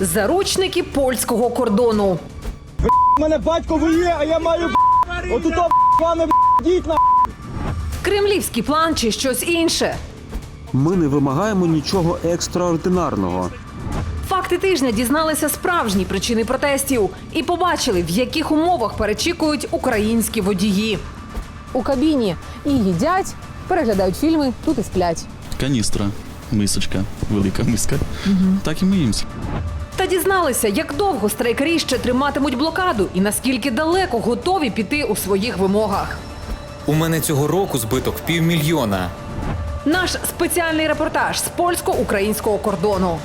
заручники польського кордону. У мене батько воює, а я маю отут пане діть на Кремлівський план чи щось інше. Ми не вимагаємо нічого екстраординарного. Факти тижня дізналися справжні причини протестів і побачили, в яких умовах перечікують українські водії. у кабіні і їдять, переглядають фільми, тут і сплять. каністра, мисочка, велика миска. Так і миємося. Та дізналися, як довго страйкарі ще триматимуть блокаду і наскільки далеко готові піти у своїх вимогах. У мене цього року збиток півмільйона. Наш спеціальний репортаж з польсько-українського кордону.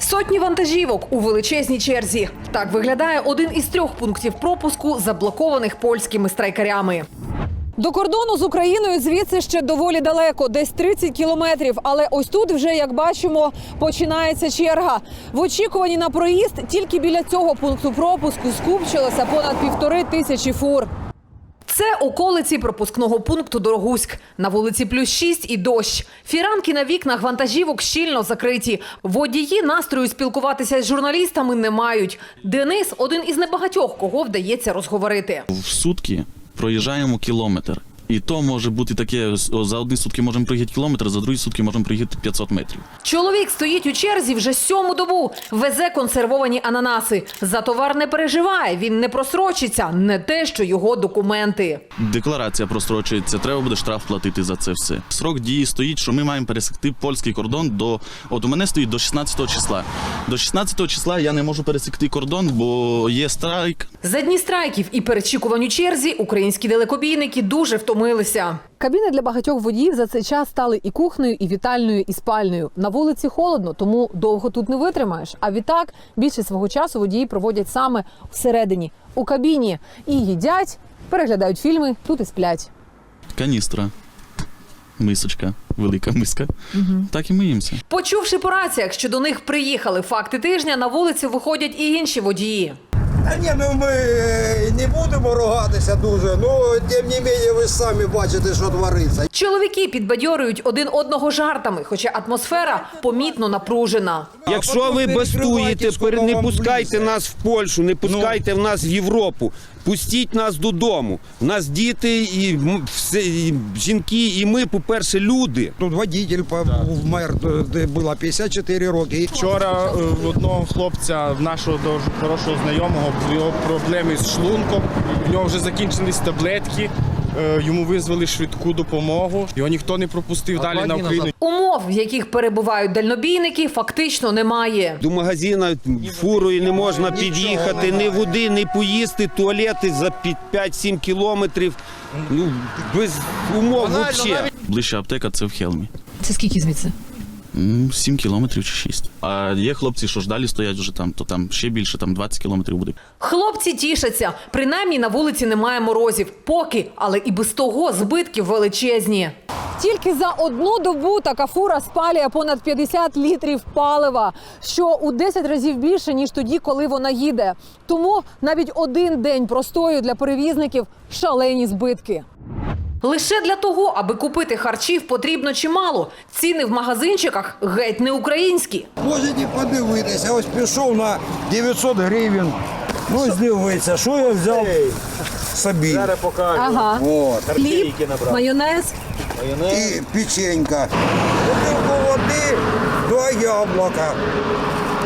Сотні вантажівок у величезній черзі. Так виглядає один із трьох пунктів пропуску, заблокованих польськими страйкарями. До кордону з Україною звідси ще доволі далеко, десь 30 кілометрів. Але ось тут вже, як бачимо, починається черга. В очікуванні на проїзд тільки біля цього пункту пропуску скупчилося понад півтори тисячі фур. Це околиці пропускного пункту Дорогуськ. На вулиці плюс 6 і дощ. Фіранки на вікнах вантажівок щільно закриті. Водії настрою спілкуватися з журналістами не мають. Денис один із небагатьох, кого вдається розговорити. В сутки проїжджаємо кілометр. І то може бути таке: за одні сутки можемо проїхати кілометр, за другі сутки можемо проїхати 500 метрів. Чоловік стоїть у черзі вже сьому добу. Везе консервовані ананаси. За товар не переживає. Він не просрочиться, не те, що його документи. Декларація прострочується, треба буде штраф платити за це все. Срок дії стоїть, що ми маємо пересекти польський кордон до. От у мене стоїть до 16 числа. До 16 числа я не можу пересекти кордон, бо є страйк. За дні страйків і перечікувань у черзі українські далекобійники дуже втомилися. Кабіни для багатьох водіїв за цей час стали і кухнею, і вітальною, і спальнею. На вулиці холодно, тому довго тут не витримаєш. А відтак більше свого часу водії проводять саме всередині у кабіні і їдять, переглядають фільми, тут і сплять. Каністра, мисочка, велика миска. Так і миємося. Почувши по раціях, що до них приїхали факти тижня, на вулиці виходять і інші водії. Та ні, ну ми е, не будемо ругатися дуже, ну тим не менше ви ж самі бачите, що твориться. Чоловіки підбадьорюють один одного жартами, хоча атмосфера помітно напружена. Якщо ви бастуєте, не пускайте нас в Польщу, не пускайте в нас в Європу. Пустіть нас додому. У нас діти і, все, і жінки, і ми, по-перше, люди. Тут водитель по- вмер, де було 54 роки. Вчора е, в одного хлопця, в нашого дуже хорошого знайомого, його проблеми з шлунком. В нього вже закінчились таблетки. Е, Йому визвали швидку допомогу. Його ніхто не пропустив далі на Україну. Умов, в яких перебувають дальнобійники, фактично немає. До магазина фурою не можна під'їхати, ні води, ні поїсти, туалети за під 5-7 кілометрів. Ну, без умов взагалі. Ближча аптека це в Хелмі. Це скільки звідси? М, 7 кілометрів чи 6. А є хлопці, що ж далі стоять вже там, то там ще більше, там 20 кілометрів буде. Хлопці тішаться. Принаймні на вулиці немає морозів. Поки, але і без того збитки величезні. Тільки за одну добу така фура спалює понад 50 літрів палива, що у 10 разів більше ніж тоді, коли вона їде. Тому навіть один день простою для перевізників шалені збитки. Лише для того, аби купити харчів, потрібно чимало. Ціни в магазинчиках геть не українські. Можете подивитися, ось пішов на 900 гривень. Ну, ось дивіться, що я взяв собі. Ага, От. хліб, майонез. І печенька. Бутилку води, два яблука.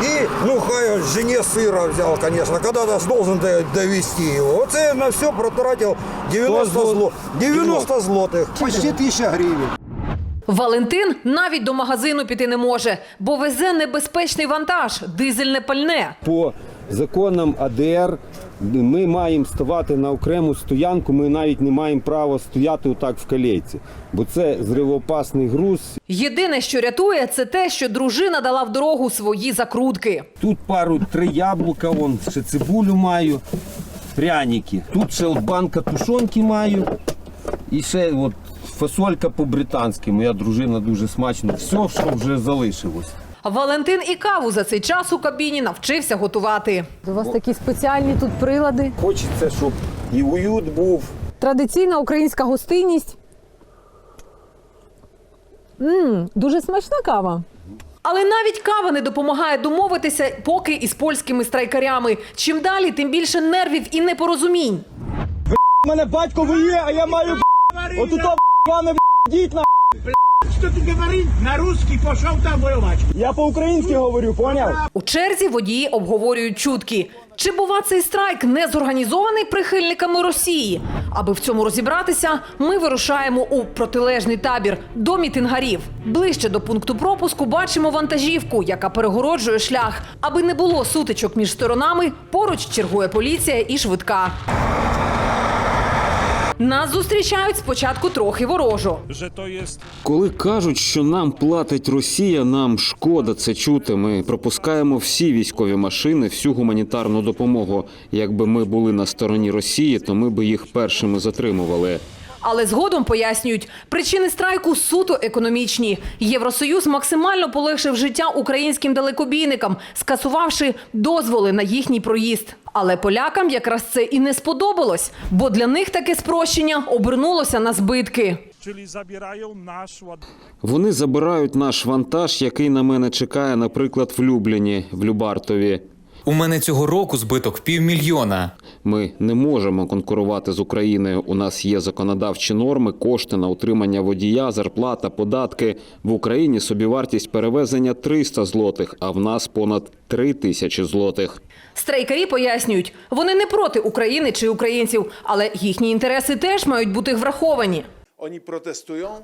І, ну, хай ось жене сыра взял, конечно. Когда-то ж должен до- довести его. Вот я на все протратил 90 злотых. 90 злотых. Почти 1000 гривен. Валентин навіть до магазину піти не може, бо везе небезпечний вантаж дизельне пальне. По законам АДР ми маємо ставати на окрему стоянку, ми навіть не маємо права стояти отак в калейці, бо це зривоопасний груз. Єдине, що рятує, це те, що дружина дала в дорогу свої закрутки. Тут пару три яблука, вон ще цибулю маю, пряники. Тут ще от банка тушонки маю. І ще от фасолька по-британськи. Моя дружина дуже смачно. Все, що вже залишилось. Валентин і каву за цей час у кабіні навчився готувати. У вас такі спеціальні тут прилади. Хочеться, щоб і уют був. Традиційна українська гостинність. Мм, дуже смачна кава. Але навіть кава не допомагає домовитися поки із польськими страйкарями. Чим далі, тим більше нервів і непорозумінь. У мене батько воює, а я маю отут вами діть на. Что ты говоришь? На русский пошел там воевать. Я по-українськи говорю, поняв? У черзі водії обговорюють чутки. Чи бува цей страйк не зорганізований прихильниками Росії? Аби в цьому розібратися, ми вирушаємо у протилежний табір до мітингарів. Ближче до пункту пропуску бачимо вантажівку, яка перегороджує шлях. Аби не було сутичок між сторонами, поруч чергує поліція і швидка. Нас зустрічають спочатку трохи ворожо. Коли кажуть, що нам платить Росія, нам шкода це чути. Ми пропускаємо всі військові машини, всю гуманітарну допомогу. Якби ми були на стороні Росії, то ми би їх першими затримували. Але згодом пояснюють, причини страйку суто економічні. Євросоюз максимально полегшив життя українським далекобійникам, скасувавши дозволи на їхній проїзд. Але полякам якраз це і не сподобалось, бо для них таке спрощення обернулося на збитки. Вони забирають наш вантаж, який на мене чекає, наприклад, в Любліні, в Любартові. У мене цього року збиток півмільйона. Ми не можемо конкурувати з Україною. У нас є законодавчі норми, кошти на утримання водія, зарплата, податки. В Україні собівартість перевезення 300 злотих, а в нас понад 3 тисячі злотих. Страйкарі пояснюють, вони не проти України чи українців, але їхні інтереси теж мають бути враховані.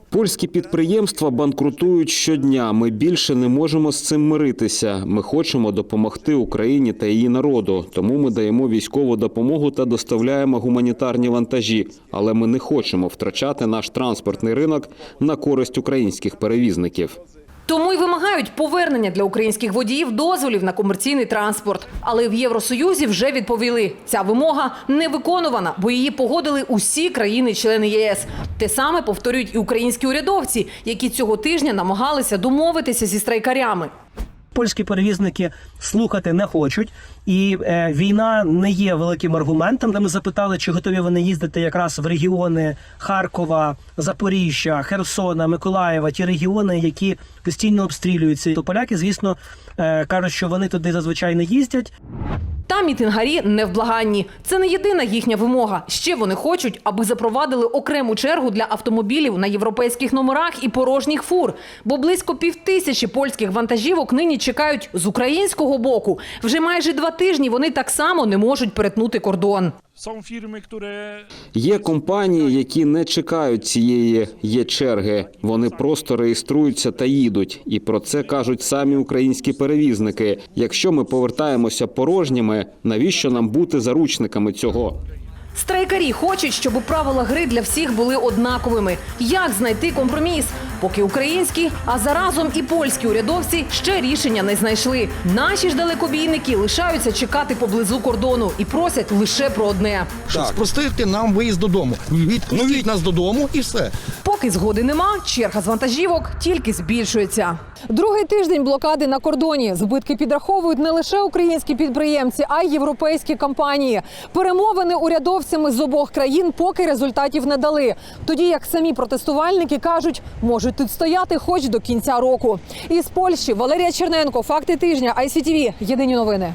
Польські підприємства банкрутують щодня. Ми більше не можемо з цим миритися. Ми хочемо допомогти Україні та її народу. Тому ми даємо військову допомогу та доставляємо гуманітарні вантажі. Але ми не хочемо втрачати наш транспортний ринок на користь українських перевізників. Тому й вимагають повернення для українських водіїв дозволів на комерційний транспорт. Але в Євросоюзі вже відповіли, ця вимога не виконувана, бо її погодили усі країни-члени ЄС. Те саме повторюють і українські урядовці, які цього тижня намагалися домовитися зі страйкарями. Польські перевізники слухати не хочуть, і е, війна не є великим аргументом. Де ми запитали, чи готові вони їздити якраз в регіони Харкова, Запоріжжя, Херсона, Миколаєва, ті регіони, які постійно обстрілюються. То поляки, звісно, е, кажуть, що вони туди зазвичай не їздять. Та мітингарі не вблаганні. Це не єдина їхня вимога. Ще вони хочуть, аби запровадили окрему чергу для автомобілів на європейських номерах і порожніх фур. Бо близько півтисячі польських вантажівок нині чекають з українського боку. Вже майже два тижні вони так само не можуть перетнути кордон. Są firmy, które Є компанії, які не чекають цієї є черги. Вони просто реєструються та їдуть. І про це кажуть самі українські перевізники. Якщо ми повертаємося порожніми, навіщо нам бути заручниками цього? Страйкарі хочуть, щоб правила гри для всіх були однаковими. Як знайти компроміс? Поки українські, а заразом і польські урядовці ще рішення не знайшли. Наші ж далекобійники лишаються чекати поблизу кордону і просять лише про одне. щоб спростити нам виїзд додому. Відпустіть нас додому і все. Поки згоди нема, черга з вантажівок тільки збільшується. Другий тиждень блокади на кордоні. Збитки підраховують не лише українські підприємці, а й європейські компанії. Перемовини урядовцями з обох країн поки результатів не дали. Тоді як самі протестувальники кажуть, можуть тут стояти хоч до кінця року. Із Польщі Валерія Черненко, факти тижня, ICTV. Єдині новини.